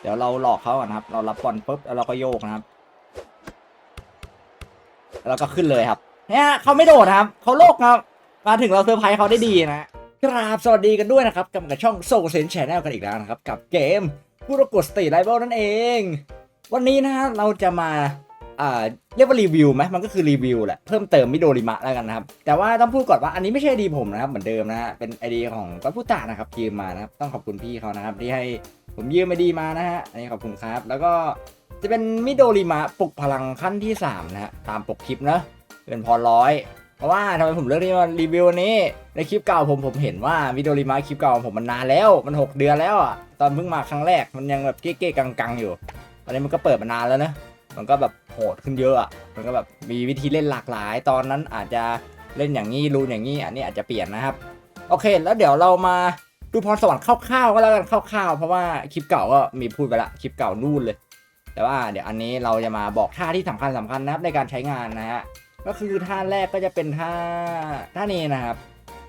เดี๋ยวเราหลอกเขาก่อนนะครับ เรารับบอลปุ๊บแล้วเราก็โยกนะครับ แล้วก็ขึ้นเลยครับ เนี่ยเขาไม่โดดครับ เขาโลกครับ มาถึงเราเซอร์ไพรส์เขาได้ดีนะครับสวัสดีกันด้วยนะครับกับกับช่องโซเซนแชนแนลกันอีกแล้วนะครับ กับเกมผู้รกวดสตรีไลเวลนั่นเอง วันนี้นะฮะเราจะมา อ่าเรียกว่ารีวิวไหมมันก็คือรีวิวแหละเพิ่มเติมมิโดริมะแล้วกันนะครับ แต่ว่าต้องพูดก่อนว่าอันนี้ไม่ใช่ดีผมนะครับ เหมือนเดิมนะฮะเป็นไอเดียของกัปพุตะนะครับยืมมานะครับต้องขอบคุณพี่เขานะครับที่ให้ผมยืมไอดีมานะฮะอันนี้ขอบคุณครับ แล้วก็จะเป็นมิโดริมะปลุกพลังขั้นที่สามนะฮะตามปกคลิปเนอะเป็นพอร้อยเพราะว่าทำไมผมเลือกที่มารีวิววันนี้ในคลิปเก่าผมผมเห็นว่ามิดโดริมะคลิปเก่าของผมมันนานแล้วมันหกเดือนแล้วอะตอนเพิ่งมาครั้งแรกมันยังแบบเก๊ๆกังๆอยู่ตอนนี้มันก็เปิดมานานแล้วนะ มันก็แบบโหดขึ้นเยอะอะมันก็แบบมีวิธีเล่นหลากหลาย ตอนนั้นอาจจะเล่นอย่างนี้รูนอย่างนี้อันนี้อาจจะเปลี่ยนนะครับ โอเค แล้วเดี๋ยวเรามาดูพรสวรรค์คร่าวๆก็แล้วกันคร่าวๆ เพราะว่าคลิปเก่าก็มีพูดไปละคลิปเก่านู่นเลย แต่ว่าเดี๋ยวอันนี้เราจะมาบอกท่าที่สำคัญสำคัญนะครับในการใช้งานนะฮะก็คือท่าแรกก็จะเป็นท่าท่านี้นะครับ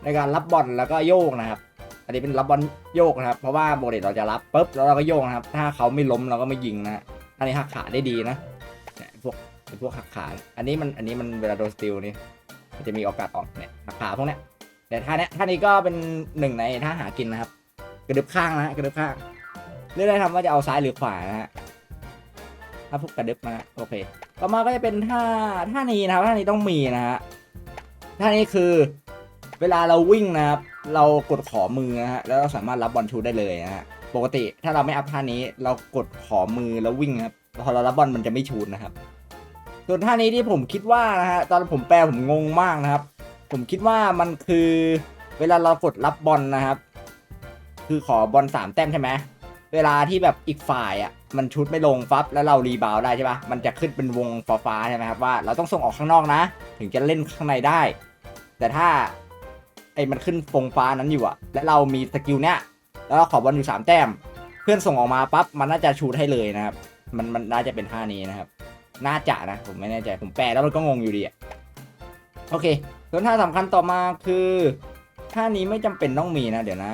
ในการรับบอลแล้วก็โยกนะครับ อันนี้เป็นรับบอลโยกนะครับ เพราะว่าโบเดตเราจะรับปุ๊บแล้วเราก็โยกนะครับ ถ้าเขาไม่ล้มเราก็ไม่ยิงนะฮะอันนี้หักขาได้ดีนะ เนี่ยพวกเป็นพวกหักขา อันนี้มันอันนี้มันเวลาโดนสติลนี่มันจะมีโอกาสออกเนี่ยหักขาพวกเนี้ยแต่ท่าเนี้ยท่านี้ก็เป็นหนึ่งในท่าหากินนะครับ กระดึบข้างนะกระดึบข้างเลือกได้ทำว่าจะเอาซ้ายหรือขวานะฮะถ้าพวกกระดึบมาโอเค ต่อมาก็จะเป็นท่าท่านี้นะครับท่านี้ต้องมีนะฮะท่านี้คือเวลาเราวิ่งนะครับ เรากดขอมือนะฮะแล้วเราสามารถรับบอลชูได้เลยนะฮะปกติถ้าเราไม่อัพท่านี้ เรากดขอมือแล้ววิ่งครับ พอเรารับบอลมันจะไม่ชูดนะครับ ส่วนท่านี้ที่ผมคิดว่านะฮะตอนผมแปลผมงงมากนะครับ ผมคิดว่ามันคือเวลาเรากดรับบอลนะครับ คือขอบอลสามแต้มใช่ไหมเวลาที่แบบอีกฝ่ายอะมันชุดไม่ลงฟับแล้วเรารีบาวได้ใช่ปะมันจะขึ้นเป็นวงฟ้าใช่ไหมครับว่าเราต้องส่งออกข้างนอกนะ ถึงจะเล่นข้างในได้ แต่ถ้าไอ้มันขึ้นฟงฟ้านั้นอยู่อะและเรามีสกิลเนี้ยแล้วก็ขอบอลอยู่สามแต้ม เพื่อนส่งออกมาปั๊บมันน่าจะชูดให้เลยนะครับ มันมันน่าจะเป็นท่านี้นะครับ น่าจะนะผมไม่แน่ใจผมแปลแล้วมันก็งงอยู่ดีอะโอเค ส่วนท่าสำคัญต่อมาคือท่านี้ไม่จำเป็นต้องมีนะ เดี๋ยวนะ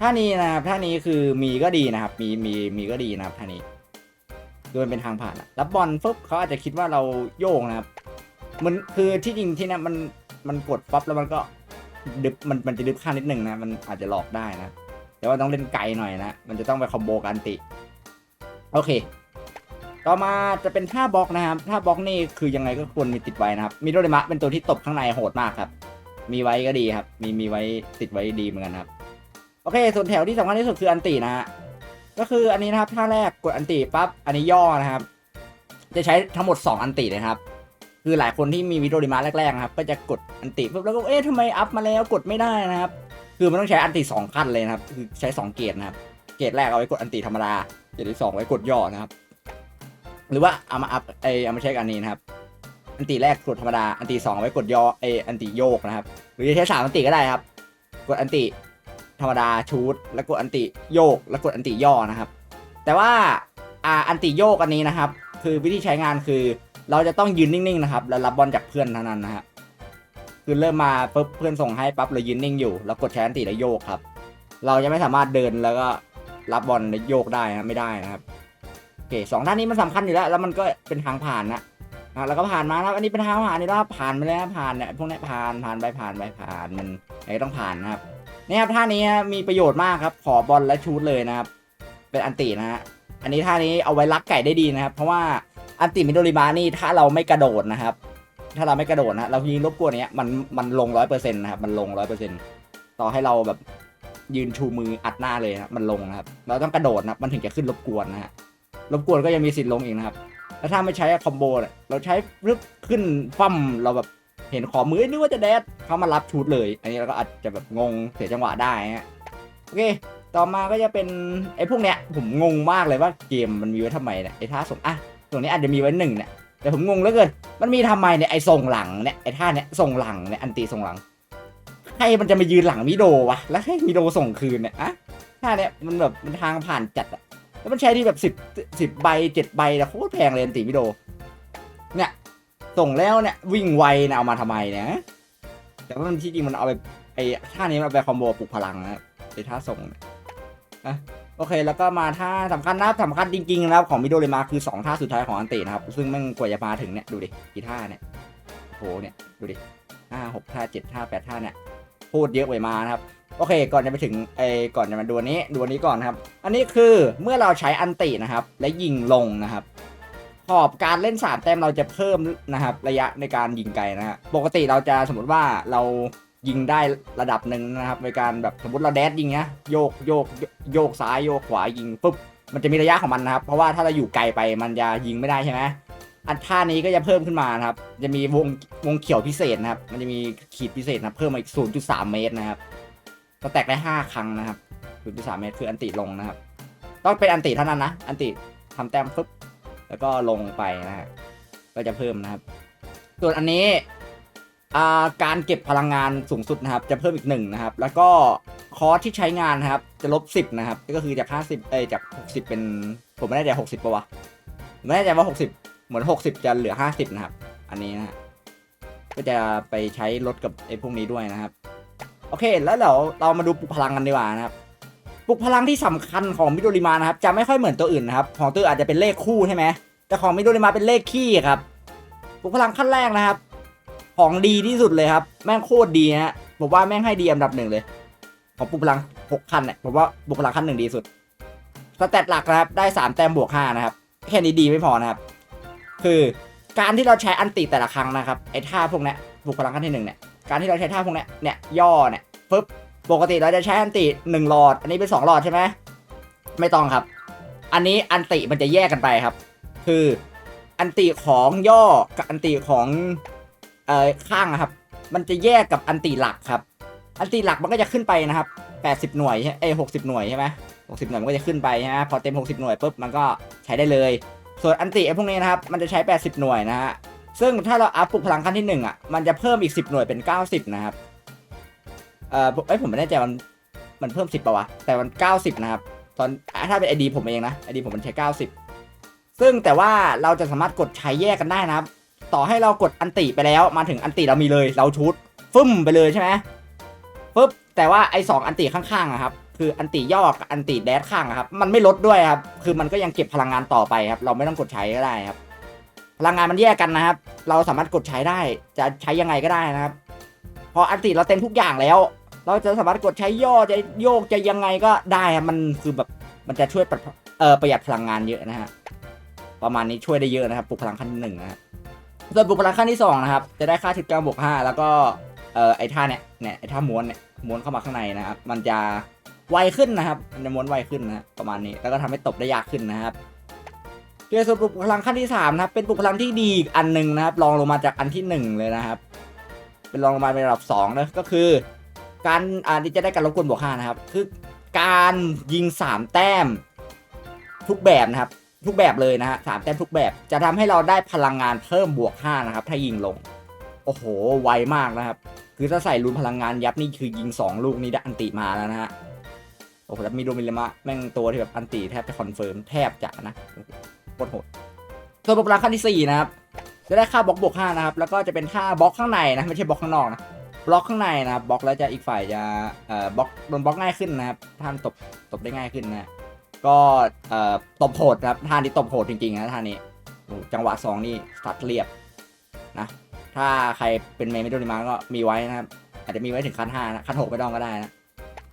ท่านี้นะครับท่านี้คือมีก็ดีนะครับ มีมีมีก็ดีนะครับท่านี้คือมันเป็นทางผ่านอะรับบอลปุ๊บเขาอาจจะคิดว่าเราโยกนะครับมันคือที่จริงที่นี้ยมันมันกดปั๊บแล้วมันก็ดึบมันมันจะดึบข้างนิดหนึ่งนะ มันอาจจะหลอกได้นะ แต่ว่าต้องเล่นไกลหน่อยนะ มันจะต้องไปคอมโบกันติ โอเค ต่อมาจะเป็นท่าบล็อกนะครับท่าบล็อกนี่คือยังไงก็ควรมีติดไว้นะครับมิโดเรมะเป็นตัวที่ตบข้างในโหดมากครับ มีไว้ก็ดีครับ มีมีไว้ติดไว้ดีเหมือนกันครับ โอเค ส่วนแถวที่สำคัญที่สุดคืออันตินะฮะ ก็คืออันนี้นะครับท่าแรกกดอันติปั๊บ อันนี้ย่อนะครับ จะใช้ทั้งหมด 2 อันตินะครับ คือหลายคนที่มีวิโดริมาแรกๆนะครับ ก็จะกดอันติปุ๊บแล้วก็ เอ๊ะทำไมอัพมาแล้วกดไม่ได้นะครับ คือมันต้องใช้อันติสองขั้นเลยนะครับ คือใช้สองเกรดนะครับ เกรดแรกเอาไว้กดอันติธรรมดาเกรดที่สองไว้กดย่อนะครับ หรือว่าเอามาอัพไอเอามาใช้กับอันนี้นะครับ อันติแรกกดธรรมดา อันติสองไว้กดย่อไออันติโยกนะครับ หรือจะใช้สามอันติก็ได้ครับ กดอันติธรรมดาชูดแล้วกดอันติโยก แล้วกดอันติย่อนะครับ แต่ว่าอ่าอันติโยกอันนี้นะครับ คือวิธีใช้งานคือ เราจะต้องยืนนิ่งๆนะครับ แล้วรับบอลจากเพื่อนเท่านั้นนะฮะคือเริ่มมาปุ๊บเพื่อนส่งให้ปั๊บเรายืนนิ่งอยู่ แล้วกดใช้อันติแล้วโยกครับ เราจะไม่สามารถเดินแล้วก็ รับบอลโยกได้นะไม่ได้นะครับโอเคสองท่านนี้มันสำคัญอยู่แล้ว แล้วมันก็เป็นทางผ่านนะนะแล้วก็ผ่านมาครับอันนี้เป็นทางผ่านนี่แล้วผ่านไปแล้วผ่านเนี่ยพวกเนี้ยผ่านผ่านไปผ่านไปผ่านมันไอ้ต้องผ่านนะครับนี่ครับท่านี้มีประโยชน์มากครับ ขอบอลและชูดเลยนะครับ เป็นอันตินะฮะอันนี้ท่านี้เอาไว้ลักไก่ได้ดีนะครับ เพราะว่าอันติมิโดริมานี่ถ้าเราไม่กระโดดนะครับ ถ้าเราไม่กระโดดนะเรายิงรบกวนเนี้ยมันมันลงร้อยเปอร์เซ็นต์นะครับมันลงร้อยเปอร์เซ็นต์ต่อให้เราแบบ ยืนชูมืออัดหน้าเลยนะมันลงนะครับเราต้องกระโดดนะมันถึงจะขึ้นรบกวนนะฮะรบกวนก็ยังมีสิทธิ์ลงอีกนะครับ แล้วถ้าไม่ใช้คอมโบเนี่ยเราใช้รึบขึ้นฟั่มเราแบบเห็นขอมือนึกว่าจะแดดเขามารับชูดเลย อันนี้เราก็อาจจะแบบงงเสียจังหวะได้ฮะโอเค ต่อมาก็จะเป็นไอ้พวกเนี้ยผมงงมากเลยว่าเกมมันมีไว้ทำไมเนี่ยไอ้ท่าส่งอะตรงนี้อาจจะมีไว้หนึ่งเนี่ยแต่ผมงงเหลือเกินมันมีทำไมเนี่ยไอ้ส่งหลังเนี่ยไอ้ท่าเนี้ยส่งหลังเนี่ยอันตีส่งหลัง ใครมันจะมายืนหลังมิโดวะ แล้วให้มิโดส่งคืนเนี่ยอะท่าเนี้ยมันแบบมันทางผ่านจัดอะแล้วมันใช้ที่แบบสิบสิบใบเจ็ดใบนะโคตรแพงเลยตีมิโด เนี่ย ส่งแล้วเนี่ยวิ่งไวนะเอามาทำไมเนี่ยแต่ว่ามันที่จริงมันเอาไปไอ้ท่านี้มันเอาไปคอมโบปลุกพลังนะไอ้ท่าส่งนะโอเค แล้วก็มาท่าสำคัญนะสำคัญจริงๆนะครับของมิโดเรมาคือ 2 ท่าสุดท้ายของอันตินะครับ ซึ่งมันกว่าจะมาถึงเนี่ย ดูดิ กี่ท่าเนี่ยโหเนี่ย ดูดิห้าหกท่าเจ็ดท่าแปดท่าเนี่ย พูดเยอะไปมานะครับโอเค ก่อนจะไปถึงไอ้ก่อนจะมาดูนี้ดูนนี้ก่อนนะครับ อันนี้คือเมื่อเราใช้อันตินะครับ และยิงลงนะครับ ขอบการเล่นสามแต้มเราจะเพิ่มนะครับ ระยะในการยิงไกลนะฮะปกติเราจะสมมติว่าเรายิงได้ระดับหนึ่งนะครับ ในการแบบสมมติเราแดดยิงเนี้ยโยกโยกโยกซ้ายโยกขวายิงปุ๊บมันจะมีระยะของมันนะครับ เพราะว่าถ้าเราอยู่ไกลไปมันจะยิงไม่ได้ใช่ไหม อันท่านี้ก็จะเพิ่มขึ้นมานะครับ จะมีวงวงเขียวพิเศษนะครับ มันจะมีขีดพิเศษนะเพิ่มมาอีก 0.3 เมตรนะครับสแตกได้ 5 ครั้งนะครับ 0.3 เมตรคืออันติลงนะครับ ต้องเป็นอันติเท่านั้นนะ อันติทำแต้มปุ๊บ แล้วก็ลงไปนะฮะก็จะเพิ่มนะครับ ส่วนอันนี้อ่าการเก็บพลังงานสูงสุดนะครับ จะเพิ่มอีกหนึ่งนะครับ แล้วก็คอร์สที่ใช้งานนะครับ จะลบสิบนะครับ ก็คือจากห้าสิบเอ้จากหกสิบเป็น ผมไม่แน่ใจหกสิบปะวะไม่แน่ใจว่าหกสิบ เหมือนหกสิบจะเหลือห้าสิบนะครับ อันนี้นะก็จะไปใช้ลดกับไอ้พวกนี้ด้วยนะครับ โอเค แล้วเดี๋ยวเรามาดูปลุกพลังกันดีกว่านะครับปลุกพลังที่สำคัญของมิโดริมานะครับจะไม่ค่อยเหมือนตัวอื่นนะครับของตัวอาจจะเป็นเลขคู่ใช่ไหมแต่ของมิโดริมาเป็นเลขคี่ครับปลุกพลังขั้นแรกนะครับ ของดีที่สุดเลยครับ แม่งโคตรดีนะฮะผมว่าแม่งให้ดีอันดับหนึ่งเลย ของปลุกพลังหกขั้นเนี่ยผมว่าปลุกพลังขั้นหนึ่งดีสุดสเตตหลักนะครับได้สามแต้มบวกห้านะครับแค่นี้ดีไม่พอนะครับ คือการที่เราใช้อันติแต่ละครั้งนะครับไอ้ท่าพวกนี้ยปลุกพลังขั้นที่หนึ่งเนี่ยการที่เราใช้ท่าพวกนี้เนี่ยย่อเนี่ยปึ๊บปกติเราจะใช้อันติหนึ่งหลอด อันนี้เป็นสองหลอดใช่ไหมไม่ต้องครับ อันนี้อันติมันจะแยกกันไปครับ คืออันติของย่อกับอันติของเอ่อข้างอะครับ มันจะแยกกับอันติหลักครับ อันติหลักมันก็จะขึ้นไปนะครับ 80 หน่วยใช่เอ้หกสิบหน่วยใช่ไหมหกสิบหน่วยมันก็จะขึ้นไปใช่ไหมพอเต็ม 60 หน่วยปุ๊บมันก็ใช้ได้เลย ส่วนอันติไอ้พวกนี้นะครับ มันจะใช้ 80 หน่วยนะฮะ ซึ่งถ้าเราอัพปลุกพลังขั้นที่หนึ่งอะ มันจะเพิ่มอีก 10 หน่วยเป็น 90 นะครับ เอ่อผมเอ้ยผมไม่แน่ใจมัน มันเพิ่ม 10ป่าวะ แต่มัน 90 นะครับ ตอนถ้าเป็นไอดีผมเองนะไอดีผมมันใช้ 90 ซึ่งแต่ว่าเราจะสามารถกดใช้แยกกันได้นะครับ ต่อให้เรากดอันติไปแล้ว มาถึงอันติเรามีเลย เราชุดฟึ่มไปเลยใช่ไหมปุ๊บ แต่ว่าไอสองอันติข้างๆอะครับ คืออันติย่อกับอันติแดดข้างอะครับ มันไม่ลดด้วยครับ คือมันก็ยังเก็บพลังงานต่อไปครับ เราไม่ต้องกดใช้ก็ได้ครับ พลังงานมันแยกกันนะครับ เราสามารถกดใช้ได้ จะใช้ยังไงก็ได้นะครับ พออันติเราเต็มทุกอย่างแล้ว เราจะสามารถกดใช้ย่อจะโยกจะยังไงก็ได้ครับมันคือแบบมันจะช่วยประเออประหยัดพลังงานเยอะนะฮะ ประมาณนี้ช่วยได้เยอะนะครับปลุกพลังขั้นหนึ่งนะฮะส่วนปลุกพลังขั้นที่สองนะครับ จะได้ค่าทิศกลางบวกห้าแล้วก็เอ่อไอ้ท่าเนี่ยเนี่ยไอ้ท่าม้วนเนี่ยม้วนเข้ามาข้างในนะครับ มันจะ ไวขึ้นนะครับมันจะม้วนไวขึ้นนะประมาณนี้แล้วก็ทำให้ตบได้ยากขึ้นนะครับเรือส่วนปลุกพลังขั้นที่สามนะครับเป็นปลุกพลังที่ดีอีกอันหนึ่งนะครับรองลงมาจากอันที่หนึ่งเลยนะครับ เป็นรองลงมาเป็นระดับสองนะก็คือ การอ่าที่จะได้การรบกวนบวกห้านะครับคือการยิงสามแต้ม ทุกแบบนะครับ ทุกแบบเลยนะฮะสามแต้มทุกแบบ จะทำให้เราได้พลังงานเพิ่มบวกห้านะครับ ถ้ายิงลง โอ้โหไวมากนะครับ คือถ้าใส่รุนพลังงานยับนี่คือยิงสองลูกนี่ได้อันติมาแล้วนะฮะ โอ้โหแล้วมีโดมิเลมะแม่งตัวที่แบบอันติแทบจะคอนเฟิร์มแทบจะนะโคตรโหดส่วนบลังขั้นที่ 4 นะครับ จะได้ค่าบล็อกบวก5นะครับ แล้วก็จะเป็นค่าบล็อกข้างในนะ ไม่ใช่บล็อกข้างนอกนะบล็อกข้างในนะครับบล็อกแล้วจะอีกฝ่ายจะเอ่อบล็อกโดนบล็อกง่ายขึ้นนะครับท่านตบตบได้ง่ายขึ้นนะก็เอ่อตบโหดนะครับท่านี้ตบโหดจริงๆนะท่านี้จังหวะสองนี่สัดเรียบนะถ้าใครเป็นเมย์ไม่โดนมาก็มีไว้นะครับอาจจะมีไว้ถึงขั้น5นะขั้น6ไม่ต้องก็ได้นะ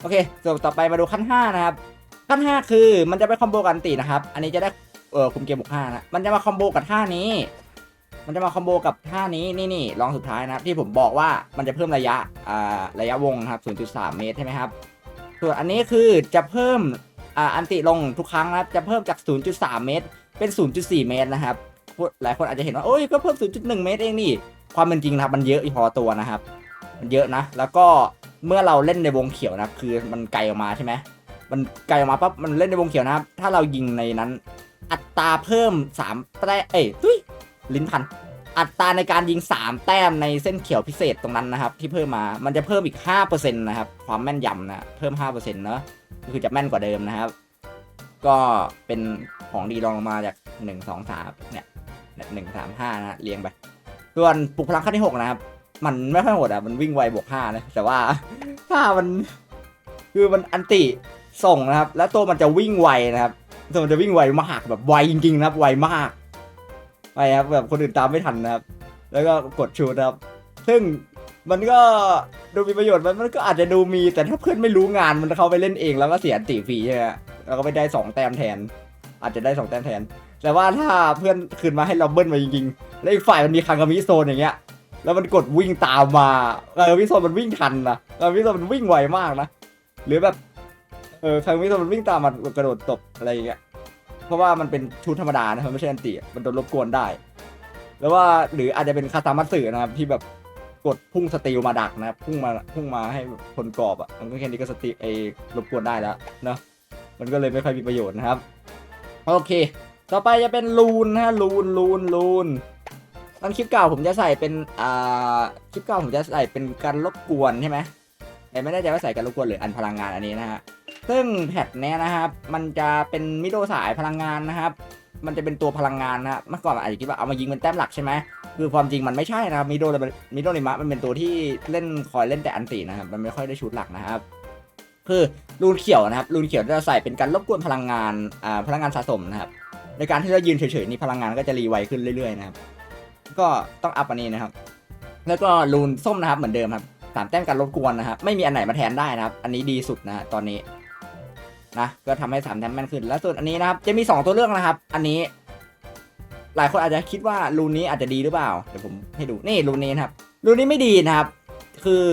โอเคส่วนต่อไปมาดูขั้น 5 นะครับ ขั้น 5 คือมันจะไปคอมโบกันตีนะครับ อันนี้จะได้เออคุมเกมบุกห้านะมันจะมาคอมโบกับท่านี้ มันจะมาคอมโบกับท่านี้นี่นี่ลองสุดท้ายนะครับ ที่ผมบอกว่ามันจะเพิ่มระยะอ่าระยะวงครับ 0.3 เมตรใช่ไหมครับ ส่วนอันนี้คือจะเพิ่มอ่าอันติลงทุกครั้งนะครับ จะเพิ่มจาก 0.3 เมตร เป็น 0.4 เมตรนะครับ หลายคนอาจจะเห็นว่าโอ้ยก็เพิ่ม 0.1 เมตรเองนี่ ความเป็นจริงนะครับมันเยอะพอตัวนะครับ มันเยอะนะ แล้วก็ เมื่อเราเล่นในวงเขียวนะครับคือมันไกลออกมาใช่ไหมมันไกลออกมาปั๊บมันเล่นในวงเขียวนะครับ ถ้าเรายิงในนั้น อัตราเพิ่ม3แต้มเอ้ยตุ้ยลิ้นพัน อัตราในการยิง 3 แต้มในเส้นเขียวพิเศษตรงนั้นนะครับ ที่เพิ่มมามันจะเพิ่มอีก5%นะครับความแม่นยำนะเพิ่ม5%เนอะก็คือจะแม่นกว่าเดิมนะครับ ก็เป็นของดีรองลงมาจาก 1 2 3เนี่ยหนึ่งสามห้านะเรียงไปส่วนปลุกพลังขั้นที่ 6 นะครับ มันไม่ค่อยโหดอะ มันวิ่งไวบวก5นะ แต่ว่าถ้ามัน คือมันอันติส่งนะครับ แล้วตัวมันจะวิ่งไวนะครับ ตัวมันจะวิ่งไวมากแบบไวจริงๆนะครับ ไวมากไวครับแบบคนอื่นตามไม่ทันนะครับ แล้วก็กดชูดครับ ซึ่งมันก็ดูมีประโยชน์มันมันก็อาจจะดูมีแต่ถ้าเพื่อนไม่รู้งานมันเข้าไปเล่นเองแล้วก็เสียตีฟรีใช่ไหมแล้วก็ไปได้สองแต้มแทน อาจจะได้สองแต้มแทน แต่ว่าถ้าเพื่อนคืนมาให้เราเบิ้ลมาจริงๆ แล้วอีกฝ่ายมันมีคังกามิโซนอย่างเงี้ย แล้วมันกดวิ่งตามมาคังกามิโซนมันวิ่งทันนะคังกามิโซนมันวิ่งไวมากนะ หรือแบบเออคังกามิโซนมันวิ่งตามมากระโดดตบอะไรอย่างเงี้ย เพราะว่ามันเป็นชุดธรรมดานะมันไม่ใช่อันติมันโดนรบกวนได้ แล้วว่าหรืออาจจะเป็นคาตามัตสึนะครับที่แบบกดพุ่งสติลมาดักนะครับพุ่งมาพุ่งมาให้คนกรอบอะมันก็แค่นี้ก็สติไอ้รบกวนได้แล้วเนาะมันก็เลยไม่ค่อยมีประโยชน์นะครับ โอเค ต่อไปจะเป็นลูนนะฮะลูนลูนลูน ตอนคลิปเก่าผมจะใส่เป็นอ่าคลิปเก่าผมจะใส่เป็นการรบกวนใช่ไหมแต่ไม่แน่ใจว่าใส่การรบกวนหรืออันพลังงานอันนี้นะฮะซึ่งแพทเนี้ยนะครับ มันจะเป็นมิโดสายพลังงานนะครับ มันจะเป็นตัวพลังงานนะฮะเมื่อก่อนอาจจะคิดว่าเอามายิงเป็นแต้มหลักใช่ไหมคือความจริงมันไม่ใช่นะครับมิโดมิโดนิมะมันเป็นตัวที่เล่นคอยเล่นแต่อันตีนะครับ มันไม่ค่อยได้ชุดหลักนะครับ คือรูนเขียวนะครับ รูนเขียวจะใส่เป็นการรบกวนพลังงานอ่าพลังงานสะสมนะครับ ในการที่เรายืนเฉยๆนี่พลังงานก็จะรีไวขึ้นเรื่อยๆนะครับ ก็ต้องอัพอันนี้นะครับ แล้วก็รูนส้มนะครับเหมือนเดิมครับสามแต้มการรบกวนนะครับไม่มีอันไหนมาแทนได้นะครับ อันนี้ดีสุดนะตอนนี้นะก็ทำให้สามแต้มแม่นขึ้น แล้วส่วนอันนี้นะครับ จะมีสองตัวเลือกนะครับ อันนี้ หลายคนอาจจะคิดว่ารูนนี้อาจจะดีหรือเปล่าเดี๋ยวผมให้ดูนี่รูนนี้นะครับรูนนี้ไม่ดีนะครับ คือ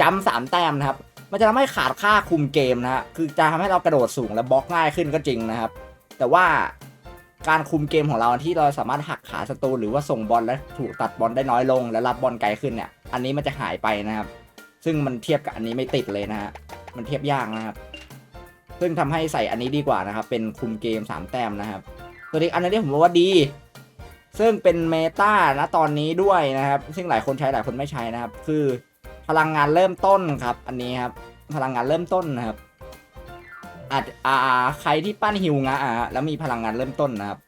จำสามแต้มนะครับ มันจะทำให้ขาดค่าคุมเกมนะฮะคือจะทำให้เรากระโดดสูงและบล็อกง่ายขึ้นก็จริงนะครับ แต่ว่า การคุมเกมของเราที่เราสามารถหักขาศัตรูหรือว่าส่งบอลและถูกตัดบอลได้น้อยลง และรับบอลไกลขึ้นเนี่ย อันนี้มันจะหายไปนะครับ ซึ่งมันเทียบกับอันนี้ไม่ติดเลยนะฮะมันเทียบยากนะครับ ซึ่งทำให้ใส่อันนี้ดีกว่านะครับ เป็นคุมเกม 3 แต้มนะครับ ตัวนี้อันนี้ผมว่าดี ซึ่งเป็นเมตาณตอนนี้ด้วยนะครับ ซึ่งหลายคนใช้หลายคนไม่ใช้นะครับ คือพลังงานเริ่มต้นครับ อันนี้ครับพลังงานเริ่มต้นนะครับ อาจอ่าใครที่ปั้นฮิวงะอะแล้วมีพลังงานเริ่มต้นนะครับ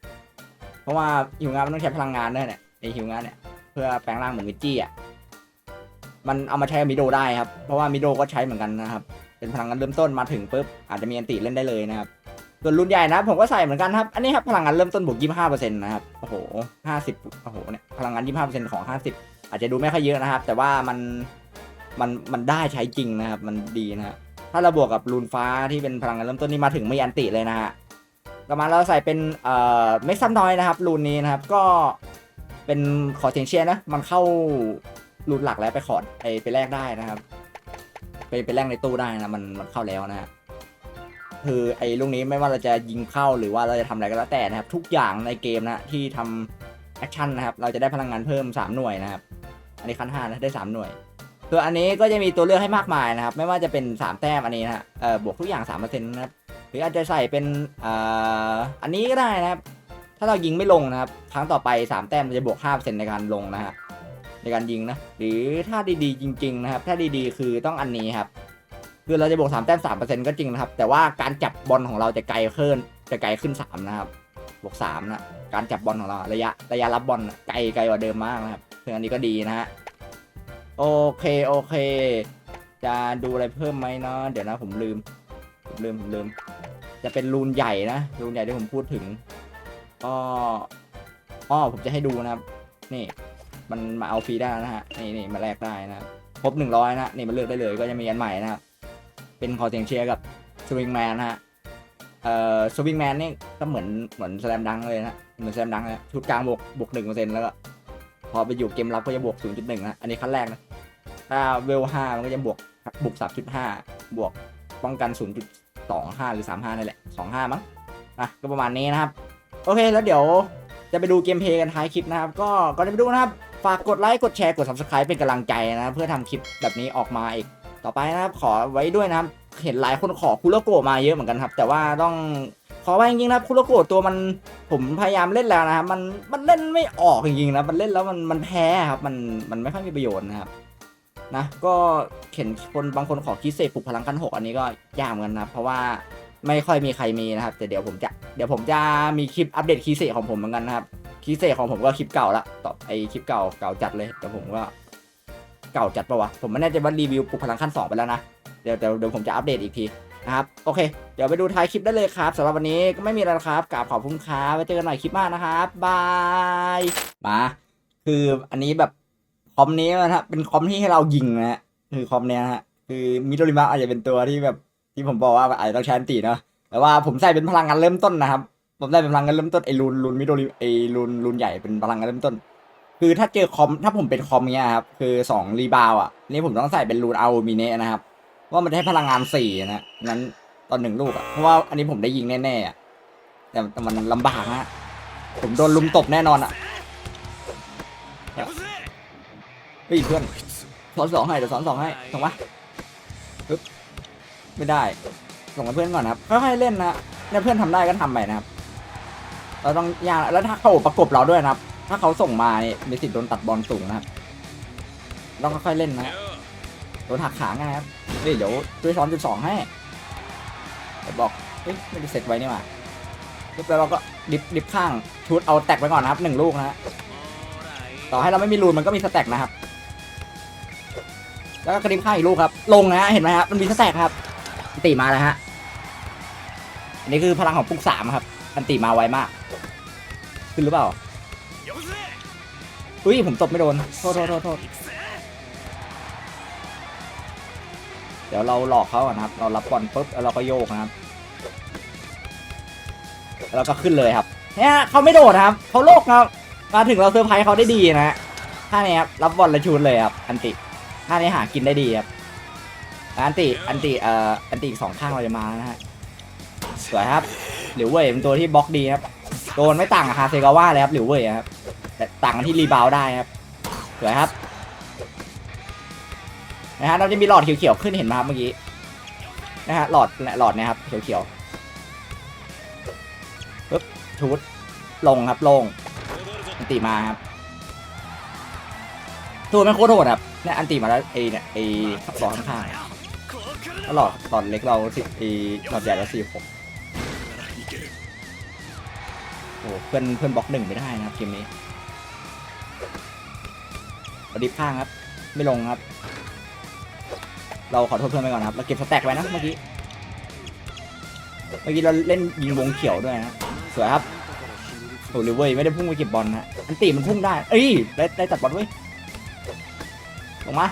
เพราะว่าฮิวงะมันต้องใช้พลังงานด้วยเนี่ยไอฮิวงะเนี่ยเพื่อแปลงร่างเหมือนวิจี้อะมันเอามาใช้กับมิโดได้ครับ เพราะว่ามิโดก็ใช้เหมือนกันนะครับ เป็นพลังงานเริ่มต้นมาถึงปุ๊บอาจจะมีอันติเล่นได้เลยนะครับส่วนรุ่นใหญ่นะผมก็ใส่เหมือนกันครับ อันนี้ครับพลังงานเริ่มต้นบวก25%นต์นะครับ โอ้โห50โอ้โหเนี่ยพลังงาน25%ของ50อาจจะดูไม่ค่อยเยอะนะครับ แต่ว่ามันมันมันได้ใช้จริงนะครับ มันดีนะฮะ ถ้าเราบวกกับรูนฟ้าที่เป็นพลังงานเริ่มต้นนี่มาถึงไม่อันติเลยนะฮะต่อมาเราใส่เป็นเอ่อเม็กซัมน้อยนะครับรูนนี้นะครับก็เป็นขอเสียงเชียร์นะ มันเข้ารูนหลักแล้วไปขอไปไปแลกได้นะครับ ไปไปแลกในตู้ได้นะมันมันเข้าแล้วนะฮะคือไอ้ลูกนี้ไม่ว่าเราจะยิงเข้าหรือว่าเราจะทำอะไรก็แล้วแต่นะครับ ทุกอย่างในเกมนะที่ทำแอคชั่นนะครับ เราจะได้พลังงานเพิ่ม 3 หน่วยนะครับ อันนี้ขั้นห้านะได้ 3 หน่วย คืออันนี้ก็จะมีตัวเลือกให้มากมายนะครับ ไม่ว่าจะเป็น 3 แต้มอันนี้นะฮะเอ่อบวกทุกอย่าง3%นะครับหรืออาจจะใส่เป็นอ่าอันนี้ก็ได้นะครับ ถ้าเรายิงไม่ลงนะครับ ครั้งต่อไป 3 แต้มมันจะบวก5%ในการลงนะฮะในการยิงนะ หรือถ้าดีๆ จริง ๆ นะครับ ถ้าดีๆ คือต้องอันนี้ครับ คือเราจะบวก3แต้ม3%ก็จริงนะครับ แต่ว่าการจับบอลของเราจะไกลขึ้น จะไกลขึ้น 3 นะครับ บวก3นะ การจับบอลของเราระยะระยะรับบอลไกลไกลกว่าเดิมมากนะครับซึ่งอันนี้ก็ดีนะฮะ โอเคโอเค จะดูอะไรเพิ่มไหมเนาะเดี๋ยวนะผมลืมผมลืมผมลืม จะเป็นรูนใหญ่นะรูนใหญ่ที่ผมพูดถึงก็อ้อผมจะให้ดูนะครับ นี่ มันมาเอาฟรีได้นะฮะนี่นี่มาแลกได้นะครับครบหนึ่งร้อยนะนี่มันเลือกได้เลยก็จะมีอันใหม่นะครับเป็นคอเสียงเชียร์กับสวิงแมนนะฮะเอ่อสวิงแมนนี่ก็เหมือนเหมือนแสลมดังเลยนะเหมือนแสลมดังเลยชุดกลางบวกบวกหนึ่งเปอร์เซ็นต์แล้วก็ พอไปอยู่เกมรับก็จะบวกศูนะ อันนี้ขั้นแรกนะ ถ้าเวลห้ามันก็จะบวกบวกสามจุดห้าบวกป้องกันศูนย์จุดสองห้าหรือสามห้านี่แหละสองห้ามั้งอะก็ประมาณนี้นะครับ โอเค แล้วเดี๋ยวจะไปดูเกมเพลย์กันท้ายคลิปนะครับ ก็ก่อนจะไปดูนะครับ ฝากกดไลค์ กดแชร์ กด subscribe เป็นกำลังใจนะ เพื่อทำคลิปแบบนี้ออกมาอีก ต่อไปนะครับ ขอไว้ด้วยนะครับ เห็นหลายคนขอคุโรโกมาเยอะเหมือนกันครับ แต่ว่าต้อง ขอไว้จริงๆนะครับคุโรโกะตัวมันผมพยายามเล่นแล้วนะครับมันมันเล่นไม่ออกจริงๆนะมันเล่นแล้วมันมันแพ้ครับมันมันไม่ค่อยมีประโยชน์นะครับนะก็เห็นคนบางคนขอคิดเซปลุกพลังขั้นหกอันนี้ก็ยากเหมือนกันนะเพราะว่าไม่ค่อยมีใครมีนะครับ แต่เดี๋ยวผมจะเดี๋ยวผมจะมีคลิปอัปเดตคีเซของผมเหมือนกันนะครับคีเซของผมก็คลิปเก่าละต่อไอคลิปเก่าเก่าจัดเลยแต่ผมก็เก่าจัดปะวะผมไม่แน่ใจว่ารีวิวปลุกพลังขั้น2ไปแล้วนะเดี๋ยวเดี๋ยวเดี๋ยวผมจะอัปเดตอีกที นะครับโอเค เดี๋ยวไปดูท้ายคลิปได้เลยครับสำหรับวันนี้ก็ไม่มีอะไรแล้วครับกราบขอบคุณครับไว้เจอกันใหม่คลิปหน้านะครับบายมาคืออันนี้แบบคอมนี้นะฮะเป็นคอมที่ให้เรายิงนะฮะคือคอมเนี้ยนะฮะคือมิโดริมะอาจจะเป็นตัวที่แบบที่ผมบอกว่าอาจจะต้องใช้อันตีเนาะแต่ว่าผมใส่เป็นพลังงานเริ่มต้นนะครับผมได้เป็นพลังงานเริ่มต้นไอ้รูนรูนมิโดริไอ้รูนรูนใหญ่เป็นพลังงานเริ่มต้น คือถ้าเจอคอมถ้าผมเป็นคอมเนี้ยครับคือสองรีบาวอะนี่ผมต้องใส่เป็นรูนเอามิเนะนะครับ ว่ามันจะให้พลังงานสี่นะนั้นตอนหนึ่งลูกอะเพราะว่าอันนี้ผมได้ยิงแน่ๆอะแต่แต่มันลำบากนะผมโดนลุมตบแน่นอนอะเฮ้ยเพื่อนสอนสองให้เดี๋ยวสอนสองให้ถูกปะปึ๊บไม่ได้ ส่งกับเพื่อนก่อนนะครับค่อยๆเล่นนะเนี่ยเพื่อนทำได้ก็ทำไปนะครับ เราต้องยากแล้วถ้าเขาประกบเราด้วยนะครับ ถ้าเขาส่งมาเนี่ยมีสิทธิ์โดนตัดบอลสูงนะครับต้องค่อยๆเล่นนะ โดนหักขาง่ายครับเฮ้ยเดี๋ยวช่วยซ้อนจุดสองให้แต่บอกเฮ้ยไม่ได้เสร็จไว้นี่หว่าแล้วเราก็ดิฟดิฟข้างชุดเอาแตกไปก่อนนะครับหนึ่งลูกนะฮะต่อให้เราไม่มีรูนมันก็มีสแต็กนะครับ แล้วก็กระดิบข้างอีกลูกครับ ลงนะฮะเห็นไหมครับมันมีสแต็กครับอันติมาแล้วฮะอันนี้คือพลังของปุ๊กสามครับ อันติมาไวมาก ขึ้นหรือเปล่าอุ้ยผมตบไม่โดนโทษโทษโทษ เดี๋ยวเราหลอกเขาก่อนนะครับ เรารับบอลปุ๊บแล้วเราก็โยกนะครับแล้วเราก็ขึ้นเลยครับเนี่ยเขาไม่โดดครับเขาโลกครับ มาถึงเราเซอร์ไพรส์เขาได้ดีนะฮะท่านี้ครับรับบอลและชูดเลยครับอันติท่านี้หากินได้ดีครับอันติอันติเอ่ออันติอีกสองข้างเราจะมาแล้วนะฮะสวยครับหรือเว่ยเป็นตัวที่บล็อกดีครับโดนไม่ต่างกับฮาเซกาว่าเลยครับหรือเว่ยครับแต่ต่างกันที่รีบาวด์ได้ครับสวยครับ นะฮะเราจะมีหลอดเขียวๆขึ้นเห็นไหมครับเมื่อกี้นะฮะหลอดหลอดนี่ยครับเขียวๆปึ๊บชุดลงครับลงอันติมาครับตัวมันโคตรโหดครับเนี่ยอันติมาแล้วไอเนี่ยไอหลอดข้างๆแล้วหลอดหลอดเล็กเราสิไอหลอดใหญ่เราสี่หกโอ้เพื่อนเพื่อนบล็อกหนึ่งไม่ได้นะครับเกมนี้อาดิฟข้างครับ ไม่ลงครับ เราขอโทษเพื่อนไปก่อนนะครับ เราเก็บสแต็กไว้นะเมื่อกี้ เมื่อกี้เราเล่นยิงวงเขียวด้วยนะสวยครับโอ้ลิเว้ยไม่ได้พุ่งไปเก็บบอลนะอันตีมันพุ่งได้ เอ้ยได้ได้ตัดบอลเว้ยลงมา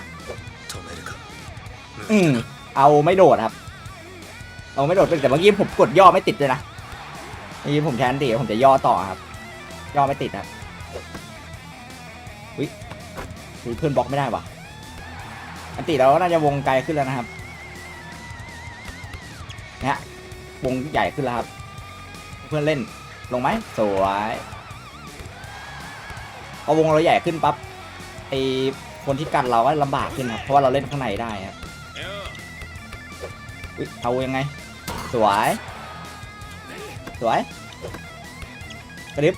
อืมเอาไม่โดดครับ เอาไม่โดดแต่เมื่อกี้ผมกดย่อไม่ติดเลยนะนี่ผมแทนตีผมจะย่อต่อครับ ย่อไม่ติดครับอุ้ยอุ๊ยเพื่อนบล็อกไม่ได้ว่ะ อันติเราก็น่าจะวงไกลขึ้นแล้วนะครับเนี่ยวงใหญ่ขึ้นแล้วครับ เพื่อนเล่นลงไหมสวยพอวงเราใหญ่ขึ้นปั๊บไอคนที่กันเราก็ลำบากขึ้นครับเพราะว่าเราเล่นข้างในได้ครับอุ๊ยเอายังไง สวย สวยกระดิบ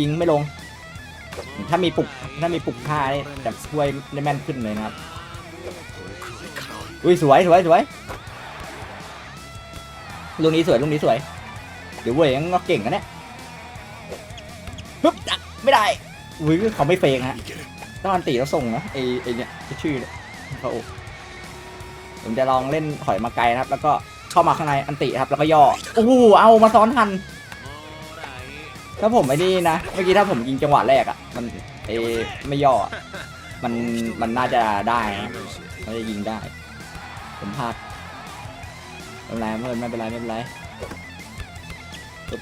ยิงไม่ลง ถ้ามีปลุกถ้ามีปลุกท่านี่จะช่วยได้แม่นขึ้นเลยนะครับ อุ้ยสวยสวยสวยลูกนี้สวยลูกนี้สวยเดี๋ยวเว้ยยังเก่งกันเนี่ยปึ๊บอะไม่ได้อุ้ยเขาไม่เฟงฮะต้องอันตีแล้วส่งนะไอไอเนี่ยชื่อเนี่ยเขาผมจะลองเล่นถอยมาไกลนะครับ แล้วก็เข้ามาข้างในอันติครับแล้วก็ย่อโอ้โหเอามาซ้อนทันถ้าผมไอ้นี่นะเมื่อกี้ถ้าผมยิงจังหวะแรกอะมันเอไม่ย่อ มันมันน่าจะได้นะมันจะยิงได้ ผมพลาดไม่เป็นไรเพื่อนไม่เป็นไรไม่เป็นไรโอ้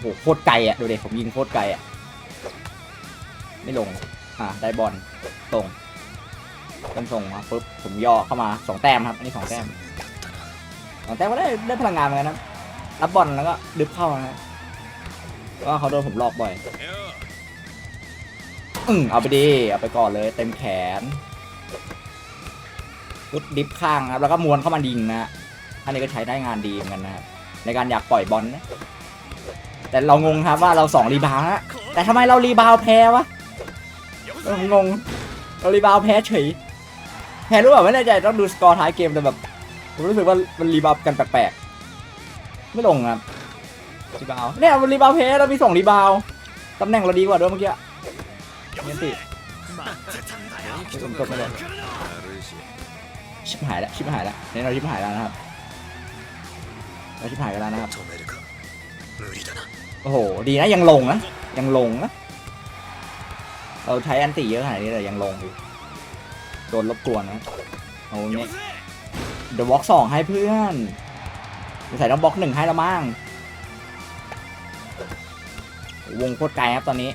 โหโคตรไกลอะดูดิผมยิงโคตรไกลอะไม่ลงอ่าได้บอลตรงต้นส่งมาปุ๊บผมย่อเข้ามาสองแต้มครับอันนี้สองแต้มสองแต้มก็ได้ได้พลังงานเหมือนกันนะรับบอลแล้วก็ดึบเข้านะว่าเขาโดนผมหลอกบ่อย อืมเอาไปดีเอาไปก่อนเลยเต็มแขนพุดดิฟข้างครับ แล้วก็มวนเข้ามายิงนะฮะอันนี้ก็ใช้ได้งานดีเหมือนกันนะครับในการอยากปล่อยบอลนะแต่เรางงครับว่าเราสองรีบาวนะแต่ทำไมเรารีบาวแพ้วะเอองงเรารีบาวแพ้เฉยแพ้รู้เปล่าไม่แน่ใจต้องดูสกอร์ท้ายเกมแต่แบบผมรู้สึกว่ามันรีบาวกันแปลกๆไม่ลงครับรีบาวเนี่ยมันรีบาวด์เพสเรามีสองรีบาวตำแหน่งเราดีกว่าด้วยเมื่อกี้ เงี้ยติกดไม่ได้ชิบหายแล้วชิบหายแล้วเนี่ยเราชิบหายแล้วนะครับเราชิบหายกันแล้วนะครับโอ้โหดีนะยังลงนะยังลงนะเราใช้อันตีเยอะขนาดนี้แต่ยังลงอยู่โดนรบกวนนะเอาเนี่ยเดอะบล็อกสองให้เพื่อนใส่ต้องบล็อกหนึ่งให้แล้วมั่งวงโคตรไกลครับตอนนี้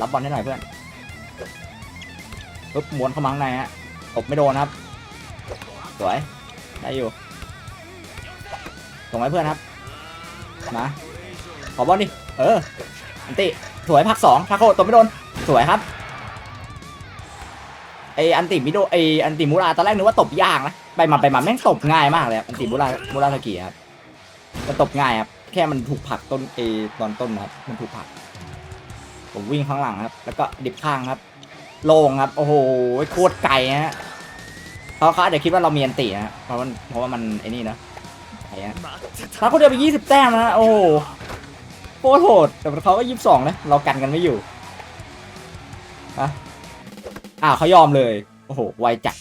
รับบอลให้หน่อยเพื่อนปึ๊บม้วนเข้ามาข้างในฮะตบไม่โดนครับ สวย ได้อยู่ ส่งให้เพื่อนครับ มา ขอบอลดิ เออ อันติ สวยพักสองทาโคตบไม่โดน สวยครับ ไออันติมิโดไออันติมูราตอนแรกนึกว่าตบยากนะ ไปมาไปมาแม่งตบง่ายมากเลยอันติมูรามูราสกิครับ มันตบง่ายครับ แค่มันถูกผลักต้นเอตอนต้นนะครับ มันถูกผลัก ผมวิ่งข้างหลังครับ แล้วก็ดิบข้างครับ โล่งครับ โอ้โหโคตรไกลฮะเขาเขาอาจจะคิดว่าเราเมียนตีฮะเพราะมันเพราะว่ามันไอ้นี่นะไอ้ฮะเขาคนเดียวไป20 แต้มนะโอ้โหโคตรโหดแต่เขาก็22นะเรากันกันไม่อยู่อะอ้าวเขายอมเลย โอ้โหไวจัด